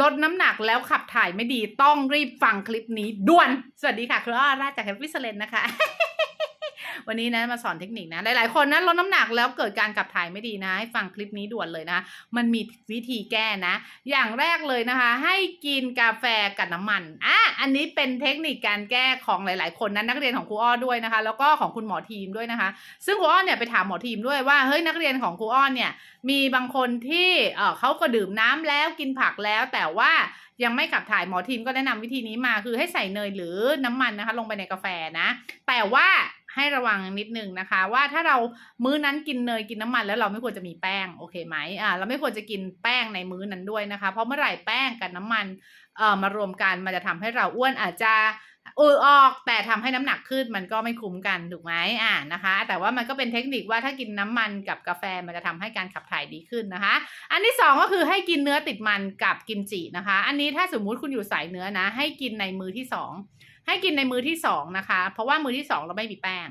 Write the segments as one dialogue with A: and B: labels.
A: ลดน้ำหนักแล้วขับถ่ายไม่ดีต้องรีบฟังคลิปนี้ด่วน สวัสดีค่ะ ครูอ้อราจากแฮปปี้เซเลนนะคะ วันนี้นะมาสอนเทคนิคนะ หลาย ๆ คนนะลดน้ำหนักแล้วเกิดการขับถ่ายไม่ดีนะ ให้ฟังคลิปนี้ด่วนเลยนะ มันมีวิธีแก้นะ อย่างแรกเลยนะคะ ให้กินกาแฟกับน้ำมัน อะ อันนี้เป็นเทคนิคการแก้ของหลาย ๆ คนนะนักเรียนของครูอ้อด้วยนะคะ แล้วก็ของคุณหมอทีมด้วยนะคะ ซึ่งครูอ้อเนี่ยไปถามหมอทีมด้วยว่า เฮ้ยนักเรียนของครูอ้อเนี่ย มีบางคนที่เออเขาก็ดื่มน้ำแล้วกินผักแล้ว แต่ว่ายังไม่ขับถ่ายหมอทีมก็แนะนำวิธีนี้มา คือให้ใส่เนยหรือน้ำมันนะคะ ลงไปในกาแฟนะ แต่ว่า ให้ระวังนิดนึงนะคะ ว่าถ้าเรามื้อนั้นกินเนยกินน้ำมันแล้วเราไม่ควรจะมีแป้งโอเคไหมอ่าเราไม่ควรจะกินแป้งในมื้อนั้นด้วยนะคะ เพราะเมื่อไหร่แป้งกับน้ำมันเอ่อมารวมกันมันจะทำให้เราอ้วนอาจจะออออกแต่ทำให้น้ำหนักขึ้นมันก็ไม่คุ้มกันถูกไหมอ่านะคะ แต่ว่ามันก็เป็นเทคนิคว่าถ้ากินน้ำมันกับกาแฟมันจะทำให้การขับถ่ายดีขึ้นนะคะ อันที่สองก็คือให้กินเนื้อติดมันกับกิมจินะคะ อันนี้ถ้าสมมุติคุณอยู่สายเนื้อนะ ให้กินในมือที่สอง ให้กินในมือที่สองนะคะ เพราะว่ามือที่สองเราไม่มีแป้ง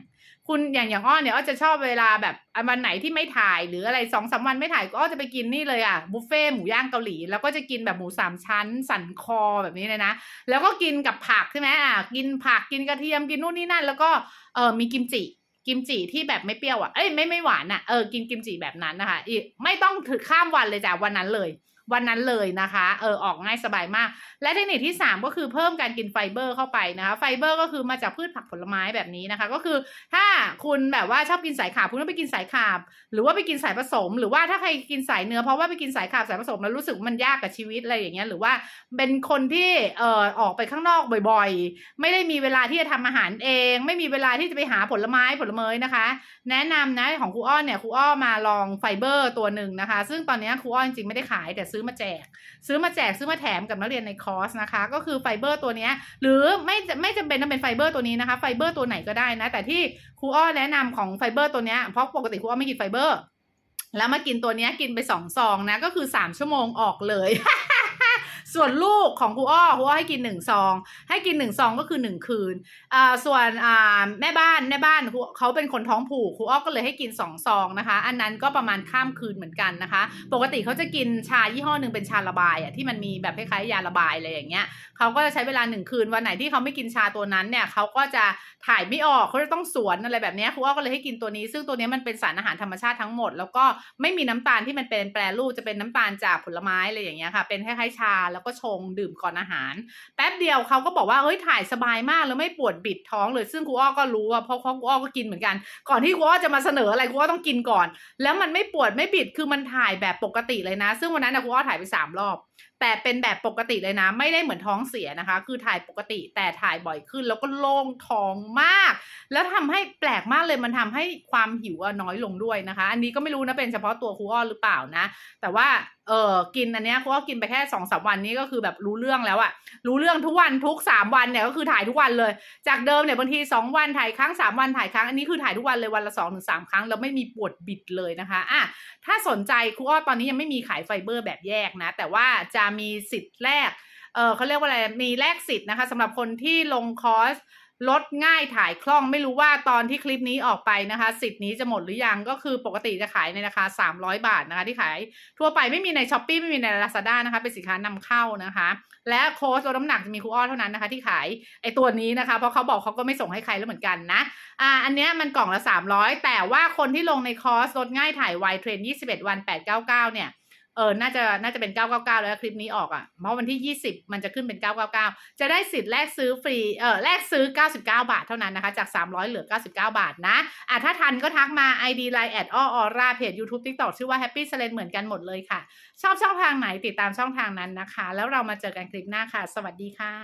A: คุณอย่างอย่างอ้อเนี่ยอ้อจะชอบเวลาแบบวันไหนที่ไม่ถ่ายหรืออะไรสองสามวันไม่ถ่ายก็อ้อจะไปกินนี่เลยอะบุฟเฟ่หมูย่างเกาหลี แล้วก็จะกินแบบหมูสามชั้น สันคอแบบนี้เลยนะ แล้วก็กินกับผักใช่ไหมอะกินผักกินกระเทียมกินนู่นนี่นั่น แล้วก็เออมีกิมจิกิมจิที่แบบไม่เปรี้ยวอะเอ้ยไม่ไม่หวานอะเออกินกิมจิแบบนั้นนะคะอีกไม่ต้องถือข้ามวันเลยจ้ะวันนั้นเลย วันนั้นเลยนะคะ เออออกง่ายสบายมาก และเทคนิคที่ 3 ก็คือเพิ่มการกินไฟเบอร์เข้าไปนะคะ ไฟเบอร์ก็คือมาจากพืชผักผลไม้แบบนี้นะคะ ก็คือถ้าคุณแบบว่าชอบกินสายขาบคุณก็ไปกินสายขาบ หรือว่าไปกินสายผสม หรือว่าถ้าใครกินสายเนื้อเพราะว่าไปกินสายขาบสายผสมแล้วรู้สึกมันยากกับชีวิตอะไรอย่างเงี้ยหรือว่าเป็นคนที่เอ่อออกไปข้างนอกบ่อยๆ ไม่ได้มีเวลาที่จะทำอาหารเอง ไม่มีเวลาที่จะไปหาผลไม้ผลเมยนะคะ แนะนำนะของครูอ้อเนี่ยครูอ้อมาลองไฟเบอร์ตัวหนึ่งนะคะ ซึ่งตอนนี้ครูอ้อจริงๆไม่ได้ขายแต่ซื้อมาแจก ซื้อมาแจกซื้อมาแถมกับนักเรียนในคอร์สนะคะ ก็คือไฟเบอร์ตัวนี้หรือไม่ไม่จำเป็นต้องเป็นไฟเบอร์ตัวนี้นะคะไฟเบอร์ตัวไหนก็ได้นะแต่ที่ครูอ้อแนะนำของไฟเบอร์ตัวเนี้ยเพราะปกติครูอ้อไม่กินไฟเบอร์ แล้วมากินตัวเนี้ยกินไปสองซองนะก็คือสามชั่วโมงออกเลย ส่วนลูกของครูอ้อครูอ้อให้กินหนึ่งซอง ให้กินหนึ่งซองก็คือหนึ่งคืนอ่าส่วนอ่าแม่บ้านแม่บ้านเขาเป็นคนท้องผูกครูอ้อก็เลยให้กินสองซองนะคะ อันนั้นก็ประมาณข้ามคืนเหมือนกันนะคะ ปกติเขาจะกินชายี่ห้อหนึ่งเป็นชาระบายอะที่มันมีแบบคล้ายๆยาระบายอะไรอย่างเงี้ยเขาก็จะใช้เวลาหนึ่งคืนวันไหนที่เขาไม่กินชาตัวนั้นเนี่ยเขาก็จะถ่ายไม่ออกเขาจะต้องสวนอะไรแบบเนี้ยครูอ้อก็เลยให้กินตัวนี้ ซึ่งตัวนี้มันเป็นสารอาหารธรรมชาติทั้งหมด แล้วก็ไม่มีน้ำตาลที่มันเป็นแปรรูปจะเป็นน้ำตาลจากผลไม้อะไรอย่างเงี้ยค่ะเป็นคล้ายๆชาแล้วก็ชงดื่มก่อนอาหาร แป๊บเดียวเขาก็บอกว่าเฮ้ยถ่ายสบายมากแล้วไม่ปวดบิดท้องเลยซึ่งครูอ้อก็รู้ว่าเพราะเพราครูอ้อก็กินเหมือนกัน ก่อนที่ครูอ้อจะมาเสนออะไรครูอ้อต้องกินก่อน แล้วมันไม่ปวดไม่บิดคือมันถ่ายแบบปกติเลยนะ ซึ่งวันนั้นนะครูอ้อถ่ายไปสามรอบแต่เป็นแบบปกติเลยนะ ไม่ได้เหมือนท้องเสียนะคะ คือถ่ายปกติแต่ถ่ายบ่อยขึ้น แล้วก็โล่งท้องมาก แล้วทำให้แปลกมากเลยมันทำให้ความหิวน้อยลงด้วยนะคะ อันนี้ก็ไม่รู้นะเป็นเฉพาะตัวครูอ้อหรือเปล่านะ แต่ว่าเออกินอันเนี้ยครูอ้อกินไปแค่สองสามวันนี้ก็คือแบบรู้เรื่องแล้วอะรู้เรื่องทุกวันทุกสามวันเนี่ยก็คือถ่ายทุกวันเลย จากเดิมเนี่ยบางทีสองวันถ่ายครั้งสามวันถ่ายครั้งอันนี้คือถ่ายทุกวันเลยวันละสองถึงสามครั้งแล้วไม่มีปวดบิดเลยนะคะอะถ้าสนใจครูอ้อตอนนี้ยังไม่มีขายไฟเบอร์แบบแยกนะ แต่ว่าจะมีสิทธิ์แรกเออเขาเรียกว่าอะไรมีแลกสิทธิ์นะคะสำหรับคนที่ลงคอร์ส ลดง่ายถ่ายคล่องไม่รู้ว่าตอนที่คลิปนี้ออกไปนะคะ สิทธิ์นี้จะหมดหรือยังก็คือปกติจะขายในราคา 300 บาทนะคะ ที่ขายทั่วไปไม่มีใน s h อ p e e ไม่มีใน Lazada นะคะ เป็นสินค้านำเข้านะคะ และโค้ชลดน้ำหนักจะมีครูอ้อเท่านั้นนะคะ ที่ขายไอตัวนี้นะคะ เพราะเขาบอกเขาก็ไม่ส่งให้ใครแล้วเหมือนกันนะอ่าอันเนี้ยมันกล่องละ 300 แต่ว่าคนที่ลงในคอร์สลดง่ายถ่ายไวเทรน 21 วัน 899 เนี่ย เออ น่าจะ น่าจะเป็น 999 แล้วคลิปนี้ออกอะ่ะ เพราะวันที่ 20 มันจะขึ้นเป็น 999 จะได้สิทธิ์แลกซื้อฟรี เออแลกซื้อ 99 บาทเท่านั้นนะคะ จาก 300 เหลือ 99 บาทนะ อะ ถ้าทันก็ทักมา ID Line แอดออร่าเพจ YouTube TikTok ชื่อว่า Happy s e l e n เหมือนกันหมดเลยค่ะ ชอบช่องทางไหนติดตามช่องทางนั้นนะคะ แล้วเรามาเจอกันคลิปหน้าค่ะ สวัสดีค่ะ